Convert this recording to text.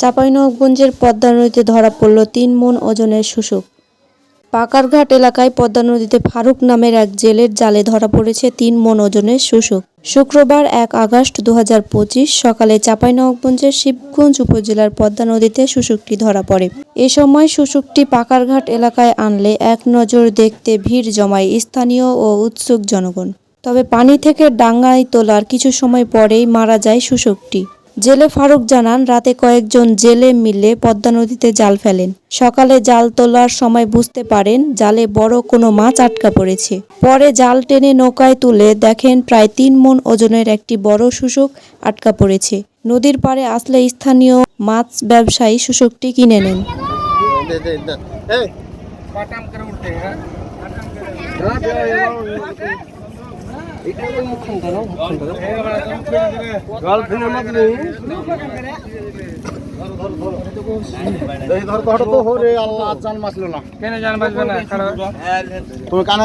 চাঁপাইনবাবগঞ্জের পদ্মা নদীতে ধরা পড়ল তিন মন ওজনের শুশুক পাকারঘাট এলাকায় পদ্মা নদীতে ফারুক নামের এক জেলের জালে ধরা পড়েছে তিন মন ওজনের শুশুক শুক্রবার এক আগস্ট দু হাজার পঁচিশ সকালে চাঁপাইনবাবগঞ্জের শিবগঞ্জ উপজেলার পদ্মা নদীতে শুশুকটি ধরা পড়ে। এ সময় শুশুকটি পাকারঘাট এলাকায় আনলে এক নজর দেখতে ভিড় জমায় স্থানীয় ও উৎসুক জনগণ। তবে পানি থেকে ডাঙ্গায় তোলার কিছু সময় পরেই মারা যায় শুশুকটি জেলে ফারুক জানান রাতে কয়েকজন জেলে মিলে পদ্মা নদীতে জাল ফেলেন। সকালে জাল তোলার সময় বুঝতে পারেন জালে বড় কোনো মাছ আটকা পড়েছে। পরে জাল টেনে নৌকায় তুলে দেখেন প্রায় তিন মন ওজনের একটি বড় শুষক আটকা পড়েছে। নদীর পাড়ে আসলে স্থানীয় মাছ ব্যবসায়ী শুষকটি কিনে নেন। গার্লফ্রেন্ডের মধ্যে এই ধর তো হঠাৎ হরে আল্লাহ। জান মাসলো না কেন জান না তুমি কানে